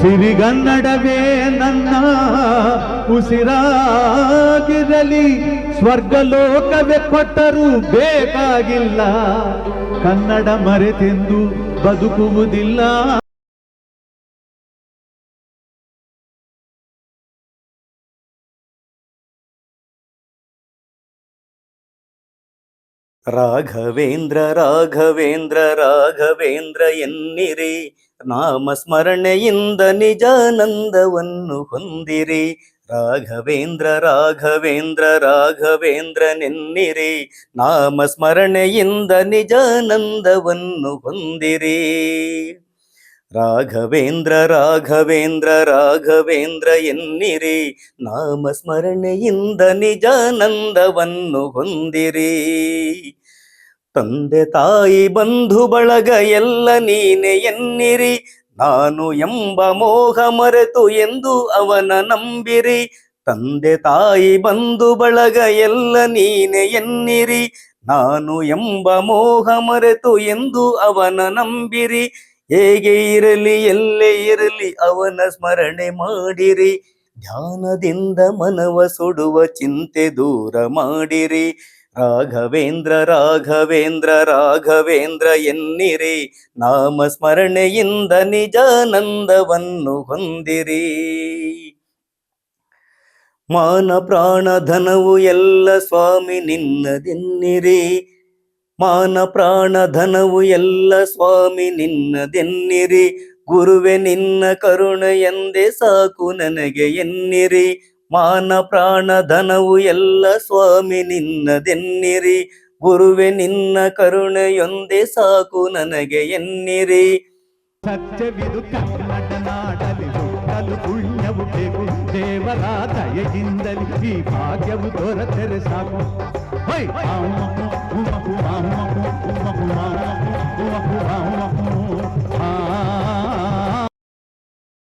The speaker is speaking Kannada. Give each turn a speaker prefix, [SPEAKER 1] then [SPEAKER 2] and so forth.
[SPEAKER 1] ಸಿರಿಗನ್ನಡವೇ ನನ್ನ ಉಸಿರಾಗಿರಲಿ ಸ್ವರ್ಗಲೋಕವೇ ಕೊಟ್ಟರೂ ಬೇಕಾಗಿಲ್ಲ. ಕನ್ನಡ ಮರೆತೆಂದು ಬದುಕುವುದಿಲ್ಲ.
[SPEAKER 2] ರಾಘವೇಂದ್ರ ರಾಘವೇಂದ್ರ ರಾಘವೇಂದ್ರ ಎನ್ನಿರಿ. ನಾಮಸ್ಮರಣೆಯಿಂದ ನಿಜಾನಂದವನ್ನು ಹೊಂದಿರಿ. ರಾಘವೇಂದ್ರ ರಾಘವೇಂದ್ರ ರಾಘವೇಂದ್ರ ನೆನ್ನಿರಿ. ನಾಮಸ್ಮರಣೆಯಿಂದ ನಿಜಾನಂದವನ್ನು ಹೊಂದಿರಿ. ರಾಘವೇಂದ್ರ ರಾಘವೇಂದ್ರ ರಾಘವೇಂದ್ರ ಎನ್ನಿರಿ. ನಾಮಸ್ಮರಣೆಯಿಂದ ನಿಜಾನಂದವನ್ನು ಹೊಂದಿರಿ. ತಂದೆ ತಾಯಿ ಬಂಧು ಬಳಗ ಎಲ್ಲ ನೀನೆ ಎನ್ನಿರಿ. ನಾನು ಎಂಬ ಮೋಹ ಮರೆತು ಎಂದು ಅವನ ನಂಬಿರಿ. ತಂದೆ ತಾಯಿ ಬಂಧು ಬಳಗ ಎಲ್ಲ ನೀನೆ ಎನ್ನಿರಿ. ನಾನು ಎಂಬ ಮೋಹ ಮರೆತು ಎಂದು ಅವನ ನಂಬಿರಿ. ಹೇಗೆ ಇರಲಿ, ಎಲ್ಲೇ ಇರಲಿ, ಅವನ ಸ್ಮರಣೆ ಮಾಡಿರಿ. ಧ್ಯಾನದಿಂದ ಮನವ ಸುಡುವ ಚಿಂತೆ ದೂರ ಮಾಡಿರಿ. ರಾಘವೇಂದ್ರ ರಾಘವೇಂದ್ರ ರಾಘವೇಂದ್ರ ಎನ್ನಿರಿ. ನಾಮ ಸ್ಮರಣೆಯಿಂದ ನಿಜಾನಂದವನ್ನು ಹೊಂದಿರಿ. ಮಾನ ಪ್ರಾಣ ಧನವು ಎಲ್ಲ ಸ್ವಾಮಿ ನಿನ್ನದೆನ್ನಿರಿ. ಮಾನ ಪ್ರಾಣ ಧನವು ಎಲ್ಲ ಸ್ವಾಮಿ ನಿನ್ನದೆನ್ನಿರಿ. ಗುರುವೆ ನಿನ್ನ ಕರುಣೆ ಎಂದೇ ಸಾಕು ನನಗೆ ಎನ್ನಿರಿ. ಮಾನ ಪ್ರಾಣ ಧನವು ಎಲ್ಲ ಸ್ವಾಮಿ ನಿನ್ನದೆನ್ನಿರಿ. ಗುರುವೆ ನಿನ್ನ ಕರುಣೆಯೊಂದೇ ಸಾಕು ನನಗೆ ಎನ್ನಿರಿ.
[SPEAKER 1] ಸತ್ಯವಿದು ಕನ್ನಡ ಪುಣ್ಯವು ಬೇಕು ದೇವರ ಈ ಭಾಗ್ಯವು ದೊರೆತರೆ ಸಾಕು.